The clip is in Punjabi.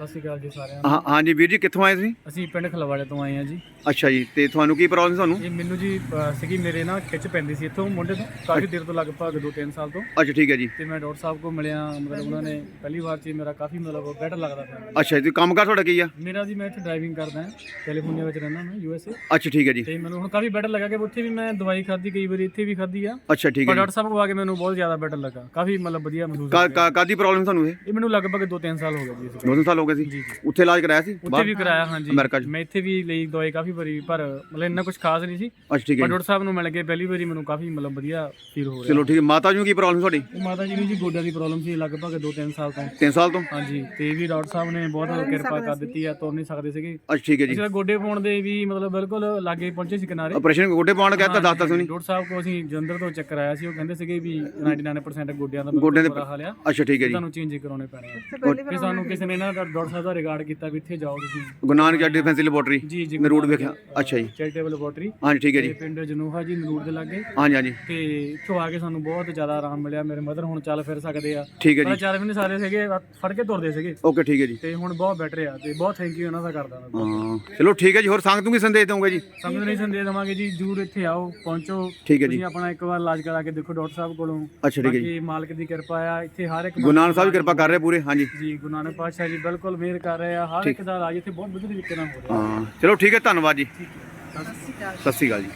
ਸਤਿ ਸ਼੍ਰੀ ਅਕਾਲ ਜੀ ਸਾਰਿਆਂ ਨੂੰ। ਹਾਂ ਹਾਂਜੀ ਵੀਰ ਜੀ ਕਿੱਥੋਂ ਆਏ ਤੁਸੀਂ? ਅਸੀਂ ਪਿੰਡ ਖਲਵਾੜੇ ਤੋਂ ਆਏ ਹਾਂ ਜੀ। ਅੱਛਾ ਜੀ ਤੇ ਤੁਹਾਨੂੰ ਕੀ ਪ੍ਰੋਬਲਮ ਤੁਹਾਨੂੰ ਇਹ ਮੈਨੂੰ ਜੀ ਸੀਗੀ ਮੇਰੇ ਨਾ ਖਿੱਚ ਪੈਂਦੀ ਸੀ ਇੱਥੋਂ ਮੁੰਡੇ ਤੋਂ ਕਾਫੀ ਦੇਰ ਤੋਂ ਲਗਭਗ 2-3 ਸਾਲ ਤੋਂ। ਅੱਛਾ ਠੀਕ ਹੈ ਜੀ। ਤੇ ਮੈਂ ਡਾਕਟਰ ਸਾਹਿਬ ਕੋਲ ਮਿਲਿਆ ਮਤਲਬ ਉਹਨਾਂ ਨੇ ਪਹਿਲੀ ਵਾਰ 'ਚ ਹੀ ਮੇਰਾ ਕਾਫੀ ਮਤਲਬ ਬੈਟਰ ਲੱਗਦਾ ਪਿਆ। ਅੱਛਾ ਜੀ ਤੇ ਕੰਮ ਕਾਰ ਤੁਹਾਡਾ ਕੀ ਆ? ਮੇਰਾ ਜੀ ਮੈਂ ਇੱਥੇ ਡਰਾਈਵਿੰਗ ਕਰਦਾ ਹਾਂ ਕੈਲੀਫੋਰਨੀਆ ਵਿੱਚ ਰਹਿੰਦਾ ਮੈਂ ਯੂ ਐਸ ਏ ਅੱਛਾ ਠੀਕ ਹੈ ਜੀ। ਤੇ ਮੈਨੂੰ ਹੁਣ ਕਾਫੀ ਬੈਟਰ ਲੱਗਾ ਕਿ ਉੱਥੇ ਵੀ ਮੈਂ ਦਵਾਈ ਖਾਧੀ ਕਈ ਵਾਰੀ ਇੱਥੇ ਵੀ ਖਾਧੀ ਆ। ਅੱਛਾ ਠੀਕ ਪਰ ਹੈ ਜੀ। ਡਾਕਟਰ ਸਾਹਿਬ ਕੋਲ ਆ ਕੇ ਮੈਨੂੰ ਬਹੁਤ ਜ਼ਿਆਦਾ ਬੈਟਰ ਲੱਗਾ ਕਾਫੀ ਮਤਲਬ ਵਧੀਆ ਮਹਿਸੂਸ ਕਾ- ਹੋਇਆ ਕਾ- ਕਾਹਦੀ ਪ੍ਰੋਬਲਮ ਤੁਹਾਨੂੰ ਇਹ? ਇਹ ਮੈਨੂੰ ਲਗਭਗ 2-3 ਸਾਲ ਹੋ ਗਏ ਜੀ ਇਸ ਸਾਲ ਹੋ ਗਏ ਸੀ ਉੱਥੇ ਇਲਾਜ ਕਰਾਇਆ ਸੀ? ਉੱਥੇ ਵੀ ਕਰਾਇਆ ਹਾਂਜੀ। ਅਮਰੀਕਾ 'ਚ? ਮੈਂ ਇੱਥੇ ਵੀ ਲਈ ਦਵਾਈ ਕਾਫੀ ਵਾਰੀ ਪਰ ਮਤਲਬ ਇੰਨਾ ਕੁਝ ਖਾਸ ਨਹੀਂ ਸੀ। ਅੱਛਾ ਠੀਕ ਹੈ ਪਰ ਡਾਕਟਰ ਸਾਹਿਬ ਨੂੰ ਮਿਲ ਕੇ ਪਹਿਲੀ ਵਾਰੀ ਮੈਨੂੰ ਕਾਫੀ ਮਤਲਬ ਵਧੀਆ ਫੀਲ ਹੋ ਰਿਹਾ। ਚਲੋ ਠੀਕ ਹੈ। ਮਾਤਾ ਜੀ ਨੂੰ ਕੀ ਪ੍ਰੋਬਲਮ ਤੁਹਾਡੀ? ਮਾਤਾ ਜੀ ਨੂੰ ਜੀ ਗੋਡਿਆਂ ਦੀ ਪ੍ਰੋਬਲਮ ਸੀ ਲਗਭਗ 2-3 ਸਾਲ ਤੋਂ। 3 ਸਾਲ ਤੋਂ? ਹਾਂਜੀ ਤੇ ਵੀ ਡਾਕਟਰ ਸਾਹਿਬ ਨੇ ਬਹੁਤ ਕਿਰਪਾ ਕਰ ਦਿੱਤੀ ਆ ਤੁਰ ਨਹੀਂ ਸਕਦੇ ਸੀਗੇ। ਅੱਛਾ ਠੀਕ ਹੈ ਜੀ। ਵੇਲੇ ਗੋਡੇ ਪਾਉਣ ਦੇ ਵੀ ਮਤਲਬ ਬਿਲਕੁਲ ਲਾਗੇ ਪਹੁੰਚੇ ਸੀ ਕਿਨਾਰੇ। ਆਪਰੇਸ਼ਨ ਗੋਡੇ ਪਾਉਣ ਕਹਿੰਦਾ ਦੱਸਤਾ ਸੀ ਉਹਨੇ? ਡਾਕਟਰ ਸਾਹਿਬ ਕੋ ਅਸੀਂ ਜਲੰਧਰ ਤੋਂ ਚੱਕਰ ਆਇਆ ਸੀ ਉਹ ਕਹਿੰਦੇ ਸੀਗੇ ਵੀ 99% ਗੋਡਿਆਂ ਦਾ ਗੋਡਿਆਂ ਦੇ ਬੁਰਾ ਹਾਲ ਆ। ਅੱਛਾ ਠੀਕ ਹੈ ਜੀ। ਤੁਹਾਨੂੰ ਚੇਂਜ ਕਰਾਉਣੇ ਪੈਣੇ ਆ। ਫਿਰ ਸਾਨੂੰ ਕਿਸੇ ਨੇ ਨਾ ਡਾਕਟਰ ਸਾਹਿਬ ਦਾ ਰਿਗਾਰਡ ਕੀਤਾ ਵੀ ਇੱਥੇ ਜਾਓ ਤੁਸੀਂ। ਗੁਰੂ ਨਾਨਕ ਜੱਟ ਡਿਫੈਂਸ ਲੈਬੋਰਟਰੀ? ਜੀ ਜੀ ਮੈਂ ਰੋਡ ਵੇਖਿਆ। ਅੱਛਾ ਜੀ। Charitable laboratory. ਹਾਂਜੀ ਠੀਕ ਹੈ ਤੇ ਜੀ। ਪਿੰਡ ਜਨੂਹਾ ਜੀ ਨਰੂਰ ਦੇ ਲਾਗੇ। ਹਾਂਜੀ ਹਾਂਜੀ। ਤੇ ਇੱਥੋਂ ਆ ਕੇ ਸਾਨੂੰ ਬਹੁਤ ਜ਼ਿਆਦਾ ਆਰਾਮ ਮਿਲਿਆ। ਮੇਰੇ ਮਦਰ ਹੁਣ ਚੱਲ ਫਿਰ ਸਕਦੇ ਆ। ਠੀਕ ਹੈ ਜੀ। ਚਾਰ ਮਹੀਨੇ ਸਾਰੇ ਸੀਗੇ ਫੜ ਕੇ ਤੁਰਦੇ ਸੀਗੇ। ਓਕੇ ਠੀਕ ਹੈ ਜੀ। ਤੇ ਹੁਣ ਬਹੁਤ ਬੈਟਰ ਆ ਤੇ ਬਹੁਤ ਥੈਂਕ ਯੂ ਉਹਨਾਂ ਦਾ ਕਰਦਾ ਮੈਂ। ਹਾਂ ਚਲੋ ਠੀਕ ਹੈ ਜੀ। ਹੋਰ ਸੰਗਤ ਨੂੰ ਕੀ ਸੰਦੇਸ਼ ਦਊਂਗੇ ਜੀ? ਸਮਝ ਨਹੀਂ ਸੰਦੇ ਦੇਵਾਂਗੇ ਜੀ ਜਰੂਰ ਇੱਥੇ ਆਓ ਪਹੁੰਚੋ। ਠੀਕ ਹੈ ਜੀ। ਤੁਸੀਂ ਆਪਣਾ ਇੱਕ ਵਾਰ ਇਲਾਜ ਕਰਾ ਕੇ ਦੇਖੋ ਡਾਕਟਰ ਸਾਹਿਬ ਕੋਲੋਂ। ਅੱਛਾ ਠੀਕ ਹੈ ਜੀ। ਮਾਲਕ ਦੀ ਕਿਰਪਾ ਆ। ਇੱਥੇ ਹਰ ਇੱਕ ਗੁਰੂ ਨਾਨਕ ਸਾਹਿਬ ਦੀ ਕਿਰਪਾ ਕਰ ਰਹੇ ਪੂਰੇ। ਹਾਂਜੀ। ਜੀ ਗੁਰੂ ਨਾਨਕ ਪਾਤਸ਼ਾਹ ਜੀ ਬਿਲਕੁਲ। ਮਿਹਰ ਕਰ ਰਹੇ ਆ। ਹਰ ਇੱਕ ਦਾ ਇਲਾਜ ਇੱਥੇ ਬਹੁਤ ਵਧੀਆ ਤਰੀਕੇ ਨਾਲ ਹੋ ਰਿਹਾ। ਹਾਂ। ਚਲੋ ਠੀਕ ਹੈ ਧੰਨਵਾਦ ਜੀ। ਸਤਿ ਸ਼੍ਰੀ ਅਕਾਲ ਜੀ।